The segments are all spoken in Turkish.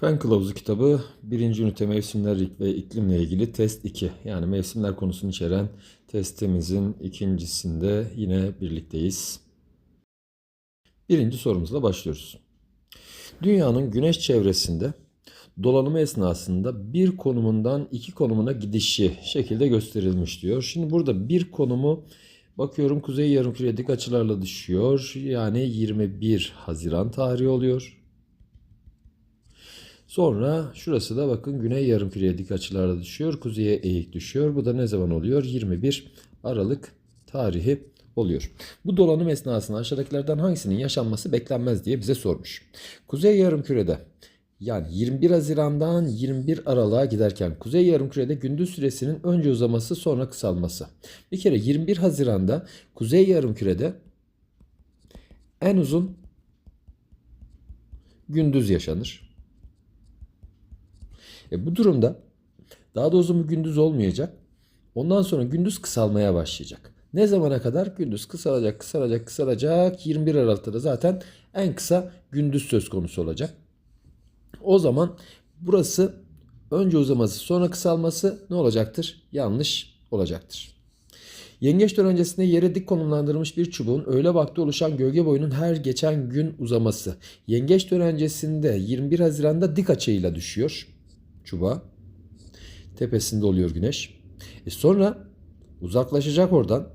Fen Kılavuzu kitabı 1. ünite mevsimler ve iklimle ilgili test 2. Yani mevsimler konusunu içeren testimizin ikincisinde yine birlikteyiz. Birinci sorumuzla başlıyoruz. Dünyanın güneş çevresinde dolanımı esnasında bir konumundan iki konumuna gidişi şekilde gösterilmiş diyor. Şimdi burada bir konumu bakıyorum kuzey yarımküreye dik açılarla düşüyor. Yani 21 Haziran tarihi oluyor. Sonra şurası da bakın güney yarımküreye dik açılarla düşüyor. Kuzeye eğik düşüyor. Bu da ne zaman oluyor? 21 Aralık tarihi oluyor. Bu dolanım esnasında aşağıdakilerden hangisinin yaşanması beklenmez diye bize sormuş. Kuzey yarımkürede yani 21 Haziran'dan 21 Aralık'a giderken Kuzey Yarımküre'de gündüz süresinin önce uzaması sonra kısalması. Bir kere 21 Haziran'da Kuzey Yarımküre'de en uzun gündüz yaşanır. E bu durumda daha da uzun bir gündüz olmayacak. Ondan sonra gündüz kısalmaya başlayacak. Ne zamana kadar? Gündüz kısalacak, kısalacak, kısalacak. 21 Aralık'ta zaten en kısa gündüz söz konusu olacak. O zaman burası önce uzaması sonra kısalması ne olacaktır? Yanlış olacaktır. Yengeç öncesinde yere dik konumlandırılmış bir çubuğun öğle vakti oluşan gölge boyunun her geçen gün uzaması. Yengeç öncesinde 21 Haziran'da dik açıyla düşüyor çubuğa. Tepesinde oluyor güneş. E sonra uzaklaşacak oradan.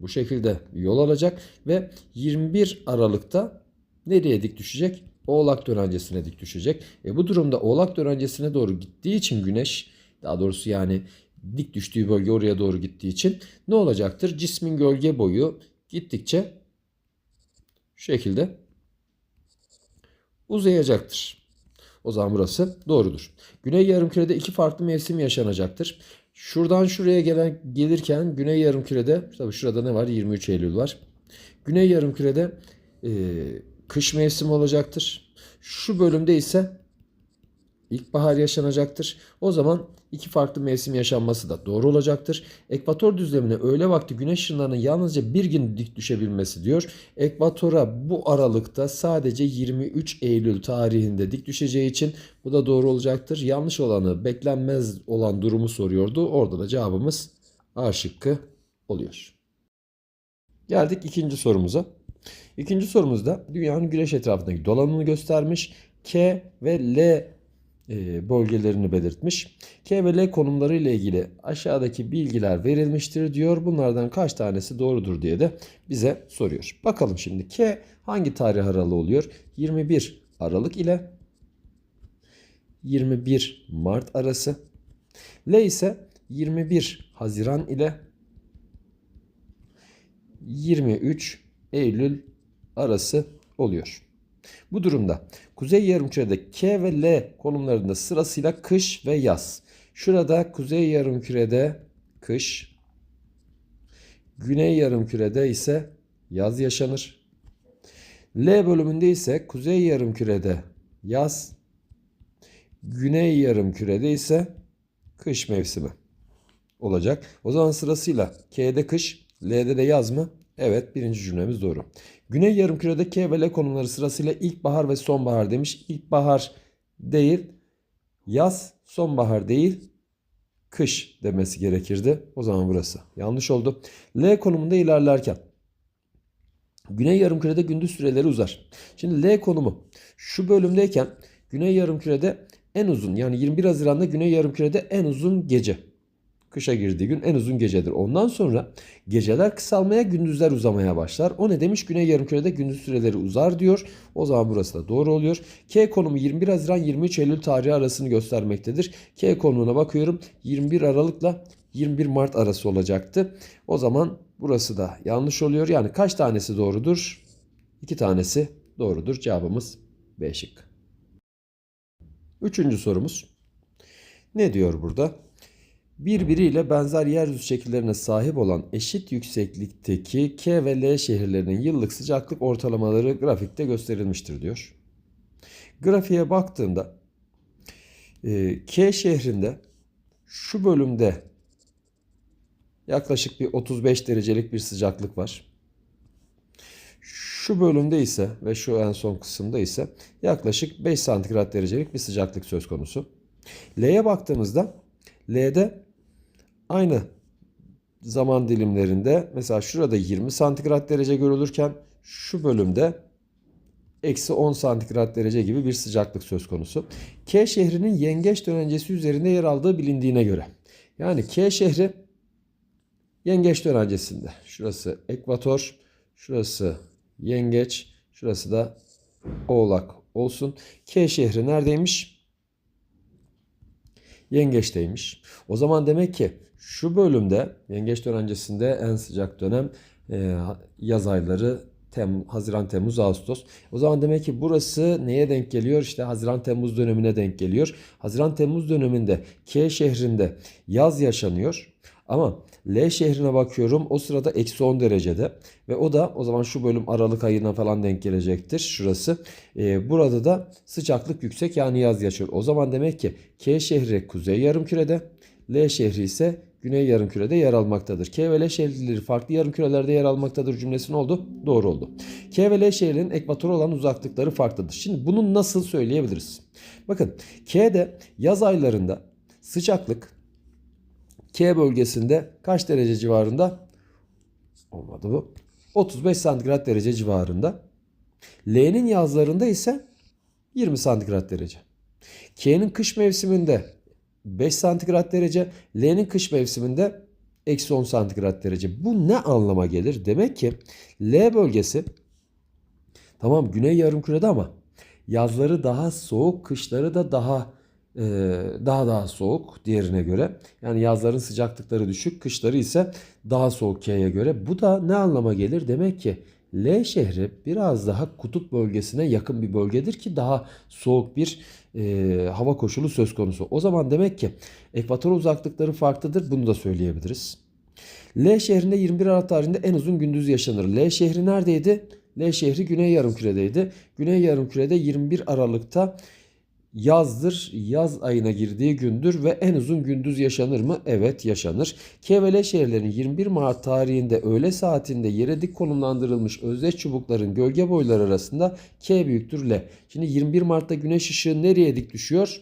Bu şekilde yol alacak ve 21 Aralık'ta nereye dik düşecek? Oğlak dönencesine dik düşecek. E bu durumda Oğlak dönencesine doğru gittiği için güneş daha doğrusu yani dik düştüğü bölge oraya doğru gittiği için ne olacaktır? Cismin gölge boyu gittikçe şu şekilde uzayacaktır. O zaman burası doğrudur. Güney yarımkürede iki farklı mevsim yaşanacaktır. Şuradan şuraya gelen gelirken Güney yarımkürede tabii şurada ne var? 23 Eylül var. Güney yarımkürede e, kış mevsimi olacaktır. Şu bölümde ise ilkbahar yaşanacaktır. O zaman iki farklı mevsim yaşanması da doğru olacaktır. Ekvator düzlemine öğle vakti güneş ışınlarının yalnızca bir gün dik düşebilmesi diyor. Ekvatora bu aralıkta sadece 23 Eylül tarihinde dik düşeceği için bu da doğru olacaktır. Yanlış olanı beklenmez olan durumu soruyordu. Orada da cevabımız A şıkkı oluyor. Geldik ikinci sorumuza. İkinci sorumuzda dünyanın güneş etrafındaki dolanımını göstermiş. K ve L bölgelerini belirtmiş. K ve L konumları ile ilgili aşağıdaki bilgiler verilmiştir diyor. Bunlardan kaç tanesi doğrudur diye de bize soruyor. Bakalım şimdi K hangi tarih aralığı oluyor? 21 Aralık ile 21 Mart arası. L ise 21 Haziran ile 23 Eylül arası oluyor. Bu durumda kuzey yarımkürede K ve L konumlarında sırasıyla kış ve yaz. Şurada kuzey yarımkürede kış, güney yarımkürede ise yaz yaşanır. L bölümünde ise kuzey yarımkürede yaz, güney yarımkürede ise kış mevsimi olacak. O zaman sırasıyla K'de kış, L'de de yaz mı? Evet birinci cümlemiz doğru. Güney yarımkürede K ve L konumları sırasıyla ilkbahar ve sonbahar demiş. İlkbahar değil, yaz, sonbahar değil, kış demesi gerekirdi. O zaman burası yanlış oldu. L konumunda ilerlerken Güney yarımkürede gündüz süreleri uzar. Şimdi L konumu şu bölümdeyken Güney yarımkürede en uzun yani 21 Haziran'da Güney yarımkürede en uzun gece. Kışa girdiği gün en uzun gecedir. Ondan sonra geceler kısalmaya, gündüzler uzamaya başlar. O ne demiş? Güney yarımkürede gündüz süreleri uzar diyor. O zaman burası da doğru oluyor. K konumu 21 Haziran 23 Eylül tarihi arasını göstermektedir. K konumuna bakıyorum. 21 Aralık'la 21 Mart arası olacaktı. O zaman burası da yanlış oluyor. Yani kaç tanesi doğrudur? İki tanesi doğrudur. Cevabımız B şık. Üçüncü sorumuz. Ne diyor burada? Birbiriyle benzer yeryüzü şekillerine sahip olan eşit yükseklikteki K ve L şehirlerinin yıllık sıcaklık ortalamaları grafikte gösterilmiştir diyor. Grafiğe baktığında e, K şehrinde şu bölümde yaklaşık bir 35 derecelik bir sıcaklık var. Şu bölümde ise ve şu en son kısımda ise yaklaşık 5 santigrat derecelik bir sıcaklık söz konusu. L'ye baktığımızda L'de aynı zaman dilimlerinde mesela şurada 20 santigrat derece görülürken şu bölümde eksi 10 santigrat derece gibi bir sıcaklık söz konusu. K şehrinin yengeç dönencesi üzerinde yer aldığı bilindiğine göre. Yani K şehri yengeç dönencesinde. Şurası ekvator, şurası yengeç, şurası da oğlak olsun. K şehri neredeymiş? Yengeçteymiş. O zaman demek ki şu bölümde yengeç dönencesinde en sıcak dönem e, yaz ayları Tem, Haziran, Temmuz, Ağustos. O zaman demek ki burası neye denk geliyor? İşte Haziran, Temmuz dönemine denk geliyor. Haziran, Temmuz döneminde K şehrinde yaz yaşanıyor. Ama L şehrine bakıyorum o sırada eksi 10 derecede ve o da o zaman şu bölüm Aralık ayına falan denk gelecektir şurası. Ee, burada da sıcaklık yüksek yani yaz yaşıyor. O zaman demek ki K şehri kuzey yarımkürede L şehri ise güney yarımkürede yer almaktadır. K ve L şehirleri farklı yarımkürelerde yer almaktadır cümlesi ne oldu? Doğru oldu. K ve L şehirlerin ekvatora olan uzaklıkları farklıdır. Şimdi bunu nasıl söyleyebiliriz? Bakın K'de yaz aylarında sıcaklık K bölgesinde kaç derece civarında? Olmadı bu. 35 santigrat derece civarında. L'nin yazlarında ise 20 santigrat derece. K'nin kış mevsiminde 5 santigrat derece, L'nin kış mevsiminde eksi 10 santigrat derece. Bu ne anlama gelir? Demek ki L bölgesi tamam güney yarımkürede ama yazları daha soğuk, kışları da daha daha daha soğuk diğerine göre. Yani yazların sıcaklıkları düşük, kışları ise daha soğuk K'ye göre. Bu da ne anlama gelir? Demek ki L şehri biraz daha kutup bölgesine yakın bir bölgedir ki daha soğuk bir e, hava koşulu söz konusu. O zaman demek ki ekvator uzaklıkları farklıdır. Bunu da söyleyebiliriz. L şehrinde 21 Aralık tarihinde en uzun gündüz yaşanır. L şehri neredeydi? L şehri Güney Yarımküre'deydi. Güney Yarımküre'de 21 Aralık'ta yazdır. Yaz ayına girdiği gündür ve en uzun gündüz yaşanır mı? Evet yaşanır. Kevele şehirlerinin 21 Mart tarihinde öğle saatinde yere dik konumlandırılmış özdeş çubukların gölge boyları arasında K büyüktür L. Şimdi 21 Mart'ta güneş ışığı nereye dik düşüyor?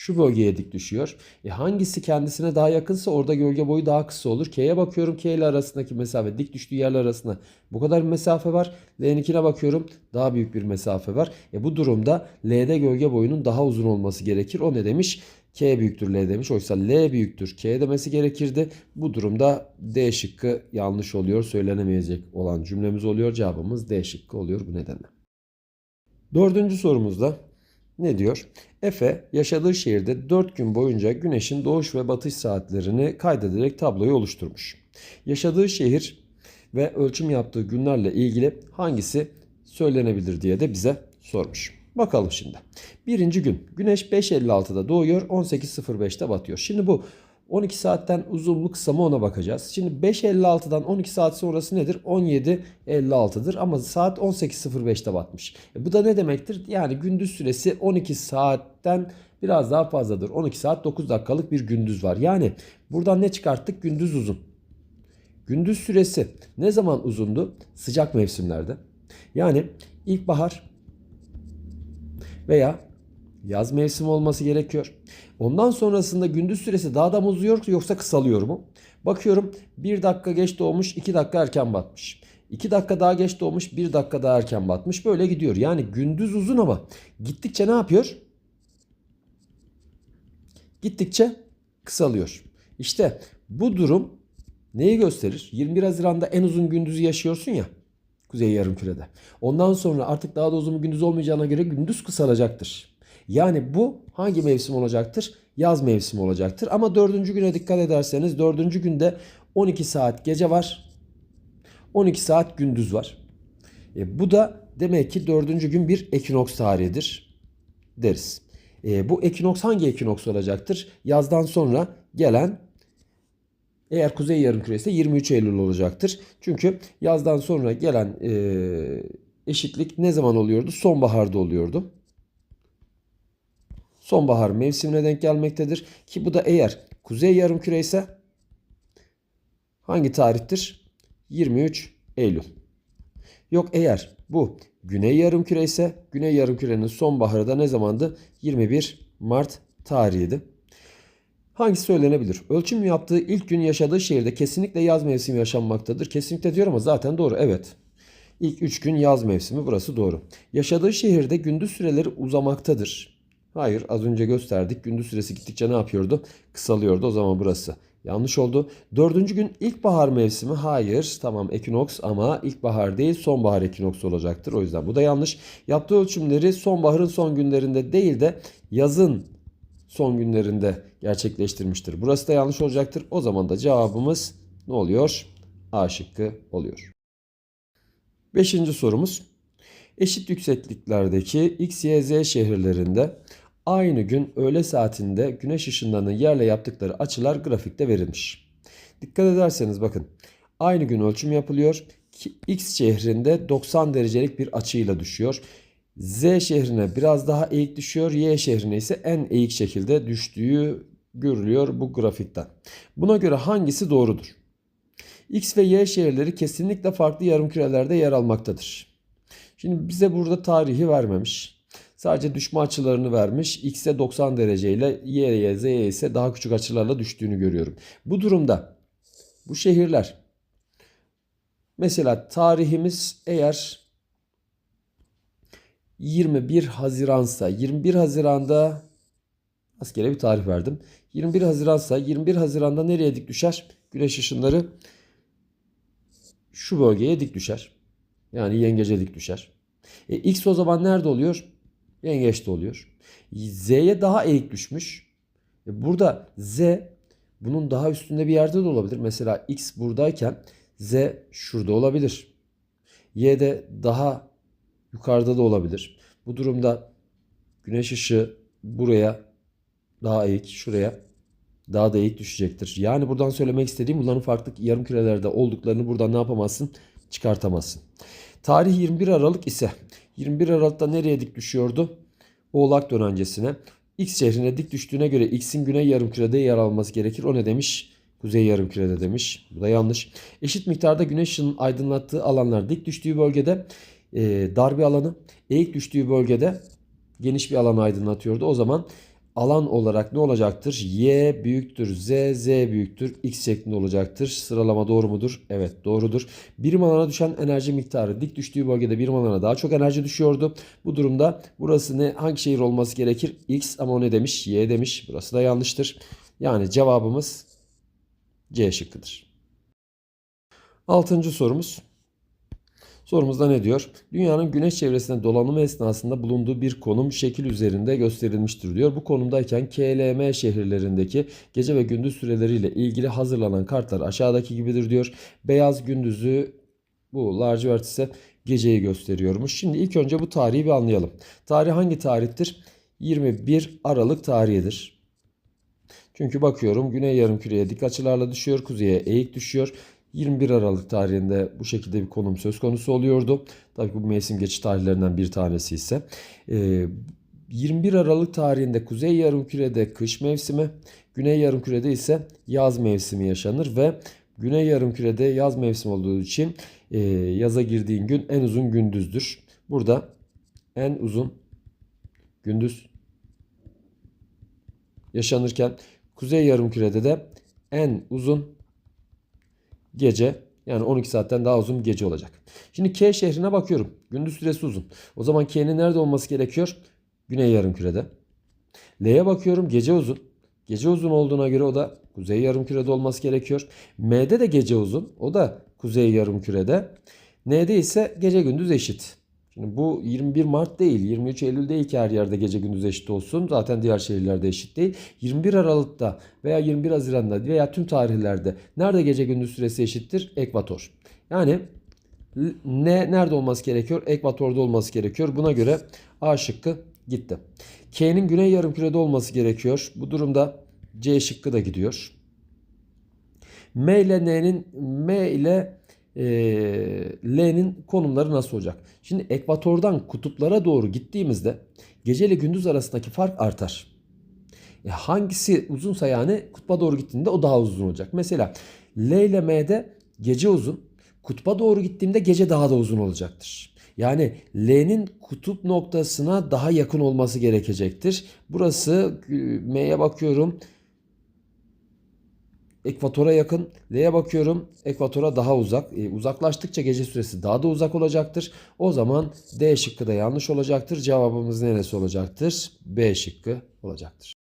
Şu bölgeye dik düşüyor. E hangisi kendisine daha yakınsa orada gölge boyu daha kısa olur. K'ye bakıyorum K ile arasındaki mesafe dik düştüğü yerler arasında bu kadar bir mesafe var. L'ninkine bakıyorum daha büyük bir mesafe var. E bu durumda L'de gölge boyunun daha uzun olması gerekir. O ne demiş? K büyüktür L demiş. Oysa L büyüktür K demesi gerekirdi. Bu durumda D şıkkı yanlış oluyor. Söylenemeyecek olan cümlemiz oluyor. Cevabımız D şıkkı oluyor bu nedenle. Dördüncü sorumuzda ne diyor? Efe yaşadığı şehirde 4 gün boyunca güneşin doğuş ve batış saatlerini kaydederek tabloyu oluşturmuş. Yaşadığı şehir ve ölçüm yaptığı günlerle ilgili hangisi söylenebilir diye de bize sormuş. Bakalım şimdi. Birinci gün güneş 5.56'da doğuyor 18.05'te batıyor. Şimdi bu 12 saatten uzun mu kısa mı ona bakacağız. Şimdi 5.56'dan 12 saat sonrası nedir? 17.56'dır ama saat 18.05'te batmış. E bu da ne demektir? Yani gündüz süresi 12 saatten biraz daha fazladır. 12 saat 9 dakikalık bir gündüz var. Yani buradan ne çıkarttık? Gündüz uzun. Gündüz süresi ne zaman uzundu? Sıcak mevsimlerde. Yani ilkbahar veya yaz mevsimi olması gerekiyor. Ondan sonrasında gündüz süresi daha da mı uzuyor yoksa kısalıyor mu? Bakıyorum 1 dakika geç doğmuş 2 dakika erken batmış. 2 dakika daha geç doğmuş 1 dakika daha erken batmış. Böyle gidiyor. Yani gündüz uzun ama gittikçe ne yapıyor? Gittikçe kısalıyor. İşte bu durum neyi gösterir? 21 Haziran'da en uzun gündüzü yaşıyorsun ya. Kuzey Yarımküre'de. Ondan sonra artık daha da uzun bir gündüz olmayacağına göre gündüz kısalacaktır. Yani bu hangi mevsim olacaktır? Yaz mevsimi olacaktır. Ama dördüncü güne dikkat ederseniz dördüncü günde 12 saat gece var. 12 saat gündüz var. E, bu da demek ki dördüncü gün bir ekinoks tarihidir deriz. E, bu ekinoks hangi ekinoks olacaktır? Yazdan sonra gelen eğer kuzey yarımküre ise 23 Eylül olacaktır. Çünkü yazdan sonra gelen e, eşitlik ne zaman oluyordu? Sonbaharda oluyordu sonbahar mevsimine denk gelmektedir. Ki bu da eğer kuzey yarımküre ise hangi tarihtir? 23 Eylül. Yok eğer bu güney yarımküre ise güney yarımkürenin sonbaharı da ne zamandı? 21 Mart tarihiydi. Hangisi söylenebilir? Ölçüm yaptığı ilk gün yaşadığı şehirde kesinlikle yaz mevsimi yaşanmaktadır. Kesinlikle diyor ama zaten doğru. Evet. İlk 3 gün yaz mevsimi burası doğru. Yaşadığı şehirde gündüz süreleri uzamaktadır. Hayır az önce gösterdik. Gündüz süresi gittikçe ne yapıyordu? Kısalıyordu. O zaman burası yanlış oldu. Dördüncü gün ilkbahar mevsimi. Hayır tamam ekinoks ama ilkbahar değil sonbahar ekinoksu olacaktır. O yüzden bu da yanlış. Yaptığı ölçümleri sonbaharın son günlerinde değil de yazın son günlerinde gerçekleştirmiştir. Burası da yanlış olacaktır. O zaman da cevabımız ne oluyor? A şıkkı oluyor. Beşinci sorumuz. Eşit yüksekliklerdeki X, Y, Z şehirlerinde aynı gün öğle saatinde güneş ışınlarının yerle yaptıkları açılar grafikte verilmiş. Dikkat ederseniz bakın aynı gün ölçüm yapılıyor. X şehrinde 90 derecelik bir açıyla düşüyor. Z şehrine biraz daha eğik düşüyor. Y şehrine ise en eğik şekilde düştüğü görülüyor bu grafikten. Buna göre hangisi doğrudur? X ve Y şehirleri kesinlikle farklı yarımkürelerde yer almaktadır. Şimdi bize burada tarihi vermemiş. Sadece düşme açılarını vermiş. X'e 90 dereceyle Y'ye, Z'ye ise daha küçük açılarla düştüğünü görüyorum. Bu durumda bu şehirler mesela tarihimiz eğer 21 Haziransa 21 Haziran'da askere bir tarih verdim. 21 Haziransa 21 Haziran'da nereye dik düşer? Güneş ışınları şu bölgeye dik düşer. Yani yengece dik düşer. E, X o zaman nerede oluyor? Yengeçte oluyor. Z'ye daha eğik düşmüş. E, burada Z bunun daha üstünde bir yerde de olabilir. Mesela X buradayken Z şurada olabilir. Y de daha yukarıda da olabilir. Bu durumda güneş ışığı buraya daha eğik, şuraya daha da eğik düşecektir. Yani buradan söylemek istediğim bunların farklı yarım kürelerde olduklarını buradan ne yapamazsın? Çıkartamazsın. Tarih 21 Aralık ise 21 Aralık'ta nereye dik düşüyordu? Oğlak dönencesine. X şehrine dik düştüğüne göre X'in güney yarımkürede yer alması gerekir. O ne demiş? Kuzey yarımkürede demiş. Bu da yanlış. Eşit miktarda güneş ışığının aydınlattığı alanlar dik düştüğü bölgede e, dar bir alanı, eğik düştüğü bölgede geniş bir alanı aydınlatıyordu. O zaman alan olarak ne olacaktır? Y büyüktür Z, Z büyüktür X şeklinde olacaktır. Sıralama doğru mudur? Evet doğrudur. Birim alana düşen enerji miktarı dik düştüğü bölgede birim alana daha çok enerji düşüyordu. Bu durumda burası ne hangi şehir olması gerekir? X ama o ne demiş? Y demiş. Burası da yanlıştır. Yani cevabımız C şıkkıdır. Altıncı sorumuz. Sorumuzda ne diyor? Dünyanın güneş çevresinde dolanımı esnasında bulunduğu bir konum şekil üzerinde gösterilmiştir diyor. Bu konumdayken KLM şehirlerindeki gece ve gündüz süreleriyle ilgili hazırlanan kartlar aşağıdaki gibidir diyor. Beyaz gündüzü bu lacivert ise geceyi gösteriyormuş. Şimdi ilk önce bu tarihi bir anlayalım. Tarih hangi tarihtir? 21 Aralık tarihidir. Çünkü bakıyorum güney yarımküreye dik açılarla düşüyor, kuzeye eğik düşüyor. 21 Aralık tarihinde bu şekilde bir konum söz konusu oluyordu. Tabii bu mevsim geçiş tarihlerinden bir tanesi ise. Ee, 21 Aralık tarihinde Kuzey Yarımküre'de kış mevsimi, Güney Yarımküre'de ise yaz mevsimi yaşanır ve Güney Yarımküre'de yaz mevsimi olduğu için e, yaza girdiğin gün en uzun gündüzdür. Burada en uzun gündüz yaşanırken Kuzey Yarımküre'de de en uzun gece yani 12 saatten daha uzun bir gece olacak. Şimdi K şehrine bakıyorum. Gündüz süresi uzun. O zaman K'nin nerede olması gerekiyor? Güney yarımkürede. L'ye bakıyorum gece uzun. Gece uzun olduğuna göre o da kuzey yarımkürede olması gerekiyor. M'de de gece uzun. O da kuzey yarımkürede. N'de ise gece gündüz eşit. Şimdi bu 21 Mart değil, 23 Eylül değil ki her yerde gece gündüz eşit olsun. Zaten diğer şehirlerde eşit değil. 21 Aralık'ta veya 21 Haziran'da veya tüm tarihlerde nerede gece gündüz süresi eşittir? Ekvator. Yani ne nerede olması gerekiyor? Ekvatorda olması gerekiyor. Buna göre A şıkkı gitti. K'nin güney yarımkürede olması gerekiyor. Bu durumda C şıkkı da gidiyor. M ile N'nin M ile e, L'nin konumları nasıl olacak? Şimdi ekvatordan kutuplara doğru gittiğimizde gece ile gündüz arasındaki fark artar. E hangisi uzunsa yani kutba doğru gittiğinde o daha uzun olacak. Mesela L ile M'de gece uzun. Kutba doğru gittiğimde gece daha da uzun olacaktır. Yani L'nin kutup noktasına daha yakın olması gerekecektir. Burası e, M'ye bakıyorum. Ekvatora yakın. L'ye bakıyorum. Ekvatora daha uzak. E, uzaklaştıkça gece süresi daha da uzak olacaktır. O zaman D şıkkı da yanlış olacaktır. Cevabımız neresi olacaktır? B şıkkı olacaktır.